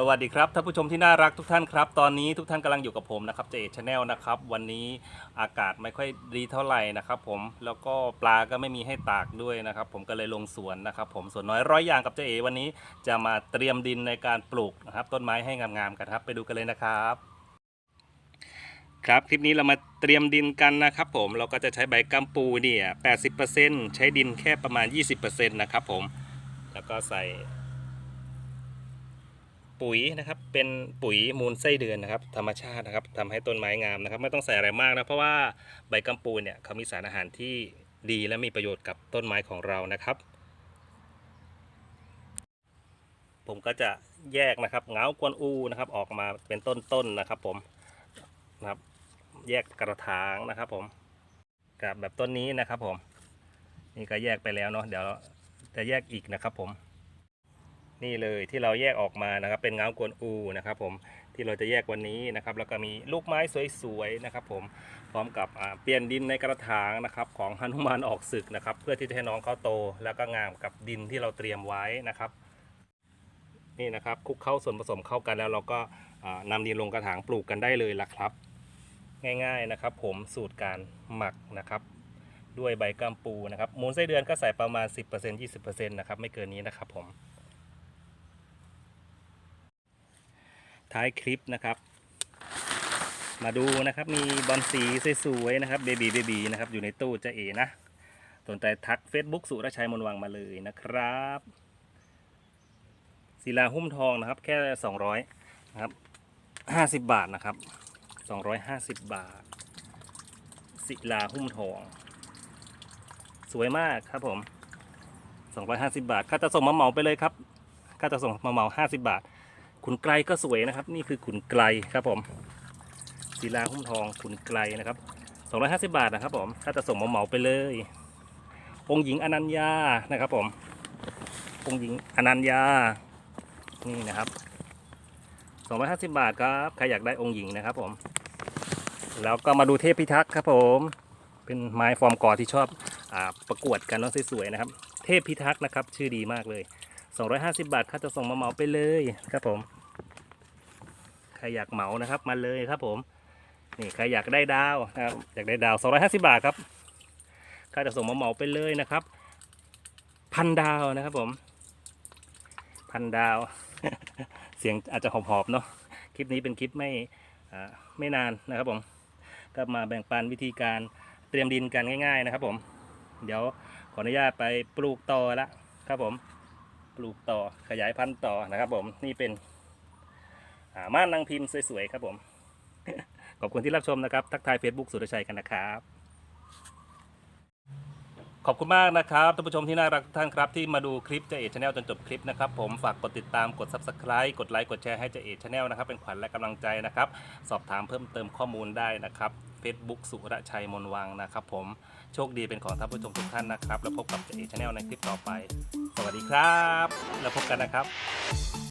สวัสดีครับท่านผู้ชมที่น่ารักทุกท่านครับ ตอนนี้ทุกท่านกำลังอยู่กับผมนะครับเจเอชแนลนะครับวันนี้อากาศไม่ค่อยดีเท่าไหร่นะครับผมแล้วก็ปลาก็ไม่มีให้ตากด้วยนะครับผมก็เลยลงสวนนะครับผมสวนน้อยร้อยอย่างกับเจเอวันนี้จะมาเตรียมดินในการปลูกนะครับต้นไม้ให้งามๆกันครับ ไปดูกันเลยนะครับครับคลิปนี้เรามาเตรียมดินกันนะครับผมเราก็จะใช้ใบกัมปูเนี่ย80%ใช้ดินแค่ประมาณ 20%นะครับผมแล้วก็ใส่ ปุ๋ยนะครับเป็นปุ๋ยมูลไส้เดือนนะครับธรรมชาตินะครับทำให้ต้นไม้งามนะครับ ไม่ต้องใส่อะไรมากนะเพราะว่าใบกัมปูเนี่ยเขามีสารอาหารที่ดีและมีประโยชน์กับต้นไม้ของเรานะครับ ผมก็จะแยกนะครับเงากวนอูนะครับออกมาเป็นต้นๆนะครับ ผมนะครับแยกกระถางนะครับ ผมกับแบบต้นนี้นะครับ ผมนี่ก็แยกไปแล้วเนาะเดี๋ยวจะแยกอีกนะครับ ผม นี่เลยที่เราแยกออกมานะครับ เป็นเงากวนอูนะครับผมที่เราจะแยกวันนี้นะครับ แล้วก็มีลูกไม้สวยๆนะครับ ผมพร้อมกับเปลี่ยนดินในกระถางนะครับของหนุมานออกศึกนะครับ เพื่อที่จะให้น้องเขาโต แล้วก็งามกับดินที่เราเตรียมไว้นะครับ นี่นะครับคลุกเข้าส่วนผสมเข้ากันแล้วเราก็อ่านำดินลงกระถางปลูกกันได้เลยละครับ ง่ายๆนะครับ ผมสูตรการหมักนะครับ ด้วยใบกัมปูนะครับมูลไส้เดือนก็ใส่ประมาณ 10% 20%นะครับไม่เกินนี้นะครับผม ท้ายคลิปนะครับ มาดูนะครับมีบอลสีสวยๆนะครับเบบีเบบีนะครับอยู่ในตู้จะเอนะสนใจทัก Facebook สุรชัยมนวังมาเลยนะครับศิลาหุ้มทองนะครับแค่ 200นะครับ 50 บาทนะครับ 250 บาทศิลาหุ้มทอง สวยมากครับผม 250 บาท ค่าจะส่งมาเหมาไปเลยครับ ค่าจะส่งมาเหมา 50 บาท ขุนไกลก็สวยนะครับ นี่คือขุนไกลครับผมศิลาหุ้มทองขุนไกลนะครับ250 บาทนะครับผมถ้าจะส่งมาเหมาไปเลย องค์หญิงอนัญญานะครับผม องค์หญิงอนัญญา นี่นะครับ250 บาทครับใครอยากได้องค์หญิงนะครับผม แล้วก็มาดูเทพพิทักษ์ครับผม เป็นไม้ฟอร์มกอที่ชอบอประกวดกันน้องสวยๆนะครับ เทพพิทักษ์นะครับ ชื่อดีมากเลย 250 บาทค่าจะส่งมาเหมาไปเลยครับผม ใครอยากเหมานะครับมาเลยครับผมนี่ใครอยากได้ดาวนะครับอยากได้ดาว 250 บาทครับค่าจะส่งมาเหมาไปเลยนะครับ พันดาวนะครับผม พันดาว เสียงอาจจะหอบๆเนาะคลิปนี้เป็นคลิปไม่ไม่นานนะครับผมก็มาแบ่งปันวิธีการเตรียมดินกันง่าย ๆนะครับ ผม เดี๋ยวขออนุญาตไปปลูกต่อละครับผม ปลูกต่อขยายพันธุ์ต่อนะครับ ผมนี่เป็น ม่านนางพิมพ์สวยๆครับผม ขอบคุณที่รับชมนะครับ ทักทาย Facebook สุรชัยกันนะครับ ขอบคุณมากนะครับท่านผู้ชมที่น่ารักทุกท่านครับ ที่มาดูคลิปเจเอชแนลจนจบคลิปนะครับ ผมฝากกดติดตามกด Subscribe กดไลค์กดแชร์ให้เจเอชแนลนะครับ เป็นขวัญและกำลังใจนะครับ สอบถามเพิ่มเติมข้อมูลได้นะครับ Facebook สุรชัยมนวังนะครับ ผมโชคดีเป็นของท่านผู้ชมทุกท่านนะครับ แล้วพบกับเจเอชแนลในคลิปต่อไป สวัสดีครับ แล้วพบกันนะครับ